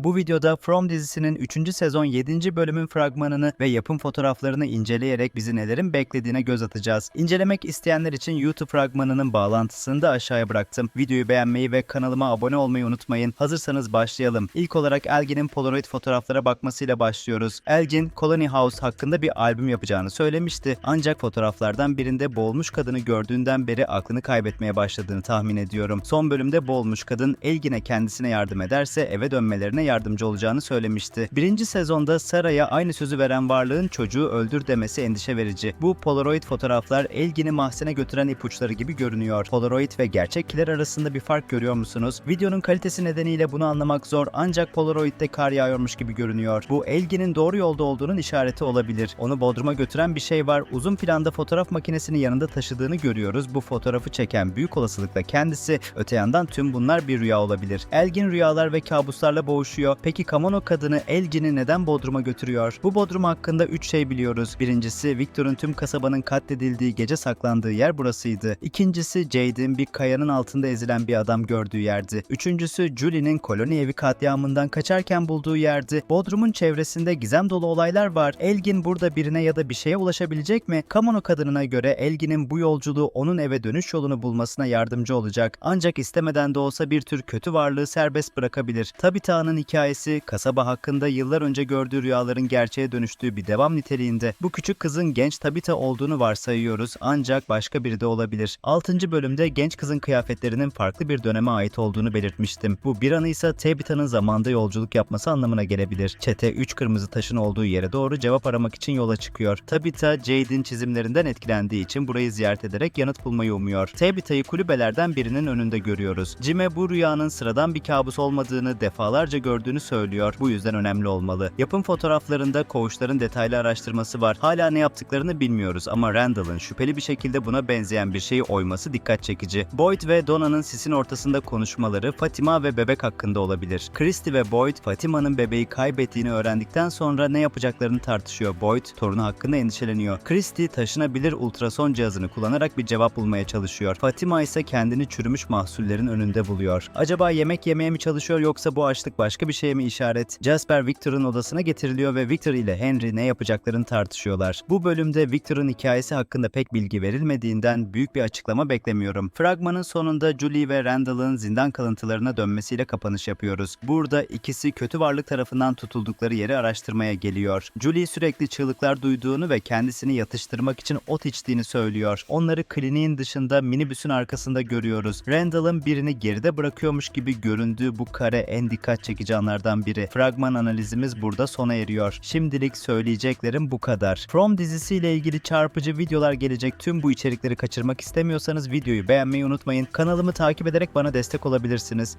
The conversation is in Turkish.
Bu videoda From dizisinin 3. sezon 7. bölümün fragmanını ve yapım fotoğraflarını inceleyerek bizi nelerin beklediğine göz atacağız. İncelemek isteyenler için YouTube fragmanının bağlantısını da aşağıya bıraktım. Videoyu beğenmeyi ve kanalıma abone olmayı unutmayın. Hazırsanız başlayalım. İlk olarak Elgin'in Polaroid fotoğraflara bakmasıyla başlıyoruz. Elgin, Colony House hakkında bir albüm yapacağını söylemişti. Ancak fotoğraflardan birinde boğulmuş kadını gördüğünden beri aklını kaybetmeye başladığını tahmin ediyorum. Son bölümde boğulmuş kadın Elgin'e kendisine yardım ederse eve dönmelerine yardımcı olacağını söylemişti. Birinci sezonda Sarah'ya aynı sözü veren varlığın çocuğu öldür demesi endişe verici. Bu Polaroid fotoğraflar Elgin'i mahzene götüren ipuçları gibi görünüyor. Polaroid ve gerçekkiler arasında bir fark görüyor musunuz? Videonun kalitesi nedeniyle bunu anlamak zor ancak Polaroid'de kar yağıyormuş gibi görünüyor. Bu Elgin'in doğru yolda olduğunun işareti olabilir. Onu Bodrum'a götüren bir şey var. Uzun planda fotoğraf makinesini yanında taşıdığını görüyoruz. Bu fotoğrafı çeken büyük olasılıkla kendisi. Öte yandan tüm bunlar bir rüya olabilir. Elgin rüyalar ve kabuslarla boğuşuyor. Peki Kamono kadını Elgin'i neden Bodrum'a götürüyor? Bu Bodrum hakkında 3 şey biliyoruz. Birincisi Victor'un tüm kasabanın katledildiği gece saklandığı yer burasıydı. İkincisi Jade'in bir kayanın altında ezilen bir adam gördüğü yerdi. Üçüncüsü Julie'nin koloni evi katliamından kaçarken bulduğu yerdi. Bodrum'un çevresinde gizem dolu olaylar var. Elgin burada birine ya da bir şeye ulaşabilecek mi? Kamono kadınına göre Elgin'in bu yolculuğu onun eve dönüş yolunu bulmasına yardımcı olacak. Ancak istemeden de olsa bir tür kötü varlığı serbest bırakabilir. Tabitha'nın hikayesi kasaba hakkında yıllar önce gördüğü rüyaların gerçeğe dönüştüğü bir devam niteliğinde. Bu küçük kızın genç Tabitha olduğunu varsayıyoruz ancak başka biri de olabilir. 6. bölümde genç kızın kıyafetlerinin farklı bir döneme ait olduğunu belirtmiştim. Bu bir anı ise Tabitha'nın zamanda yolculuk yapması anlamına gelebilir. Çete 3 kırmızı taşın olduğu yere doğru cevap aramak için yola çıkıyor. Tabitha, Jade'in çizimlerinden etkilendiği için burayı ziyaret ederek yanıt bulmayı umuyor. Tabitha'yı kulübelerden birinin önünde görüyoruz. Jim'e bu rüyanın sıradan bir kabus olmadığını defalarca gördüğünü söylüyor. Bu yüzden önemli olmalı. Yapım fotoğraflarında koğuşların detaylı araştırması var. Hala ne yaptıklarını bilmiyoruz ama Randall'ın şüpheli bir şekilde buna benzeyen bir şeyi oyması dikkat çekici. Boyd ve Dona'nın sisin ortasında konuşmaları Fatima ve bebek hakkında olabilir. Christy ve Boyd Fatima'nın bebeği kaybettiğini öğrendikten sonra ne yapacaklarını tartışıyor. Boyd torunu hakkında endişeleniyor. Christy taşınabilir ultrason cihazını kullanarak bir cevap bulmaya çalışıyor. Fatima ise kendini çürümüş mahsullerin önünde buluyor. Acaba yemek yemeye mi çalışıyor yoksa bu açlık başka bir şeye mi işaret? Jasper Victor'ın odasına getiriliyor ve Victor ile Henry ne yapacaklarını tartışıyorlar. Bu bölümde Victor'ın hikayesi hakkında pek bilgi verilmediğinden büyük bir açıklama beklemiyorum. Fragmanın sonunda Julie ve Randall'ın zindan kalıntılarına dönmesiyle kapanış yapıyoruz. Burada ikisi kötü varlık tarafından tutuldukları yeri araştırmaya geliyor. Julie sürekli çığlıklar duyduğunu ve kendisini yatıştırmak için ot içtiğini söylüyor. Onları kliniğin dışında minibüsün arkasında görüyoruz. Randall'ın birini geride bırakıyormuş gibi göründüğü bu kare en dikkat çekici anlardan biri. Fragman analizimiz burada sona eriyor. Şimdilik söyleyeceklerim bu kadar. From dizisiyle ilgili çarpıcı videolar gelecek. Tüm bu içerikleri kaçırmak istemiyorsanız videoyu beğenmeyi unutmayın. Kanalımı takip ederek bana destek olabilirsiniz.